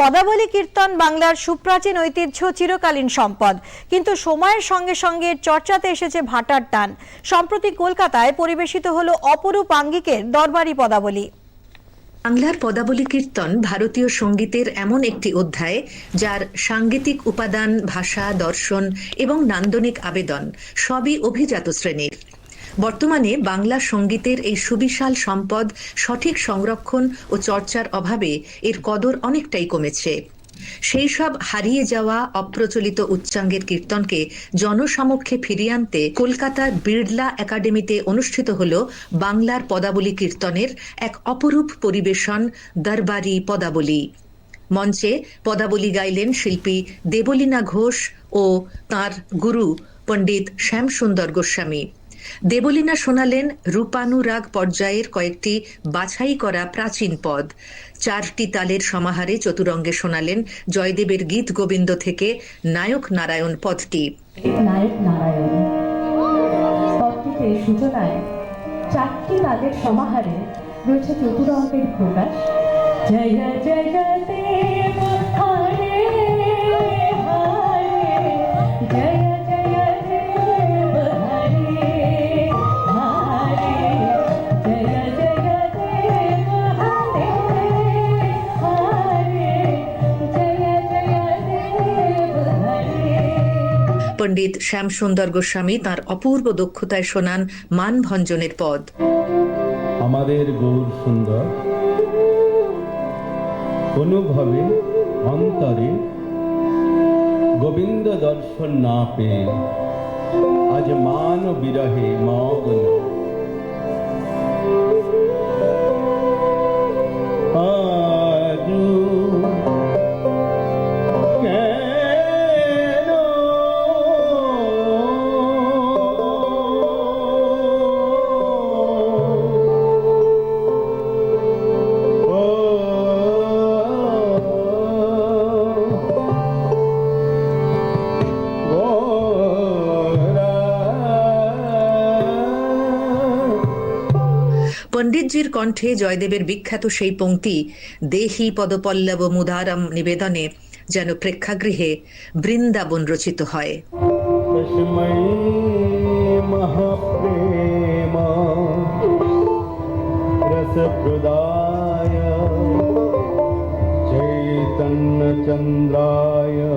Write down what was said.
পদাবলী কীর্তন বাংলার সুপ্রাচীন ঐতিহ্য চিরকালীন সম্পদ। কিন্তু সময়ের সঙ্গে সঙ্গে চর্চাতে এসেছে ভাটার টান। সম্প্রতি কলকাতায় পরিবেশিত হল অপরূপ আঙ্গিকের দরবারি পদাবলী। বাংলার পদাবলী কীর্তন ভারতীয় সঙ্গীতের এমন একটি অধ্যায়, যার সাংগীতিক উপাদান, ভাষা, দর্শন এবং নান্দনিক আবেদন সবই অভিজাত শ্রেণির। বর্তমানে বাংলা সঙ্গীতের এই সুবিশাল সম্পদ, সঠিক সংরক্ষণ ও চর্চার অভাবে এর কদর অনেকটাই কমেছে। সেই সব হারিয়ে যাওয়া অপ্রচলিত উচ্চাঙ্গের কীর্তনকে জনসমক্ষে ফিরিয়ে আনতে কলকাতার বিড়লা একাডেমিতে অনুষ্ঠিত হল বাংলার পদাবলী কীর্তনের এক অপরূপ পরিবেশন, দরবারি পদাবলী। মঞ্চে পদাবলী গাইলেন শিল্পী দেবলীনা ঘোষ ও তার গুরু পণ্ডিত শ্যামসুন্দর গোস্বামী। দেবলীনা শোনালেন রূপানুরাগ পর্যায়ের কয়েকটি বাছাই করা প্রাচীন পদ। চারটি তালের সমাহারে চতুরঙ্গে শোনালেন জয়দেবের গীত গোবিন্দ থেকে নায়ক নারায়ণ পদটি। সমাহারে রয়েছে চতুরঙ্কের প্রকাশ। জয় জয় পণ্ডিত শ্যামসুন্দর গোস্বামী তার অপূর্ব দক্ষতায় শোনান মানভঞ্জনের পদ। আমাদের গৌর সুন্দর কোনোভাবে অন্তরে গোবিন্দ দর্শন না পেয়ে আজ মান বিরহে মগ্ন পণ্ডিতজির কণ্ঠে জয়দেবের বিখ্যাত সেই পঙ্ক্তি, দেহি পদপল্লব মুদারম নিবেদনে যেন প্রেক্ষাগৃহে বৃন্দাবন রচিত হয়। চন্দ্রায়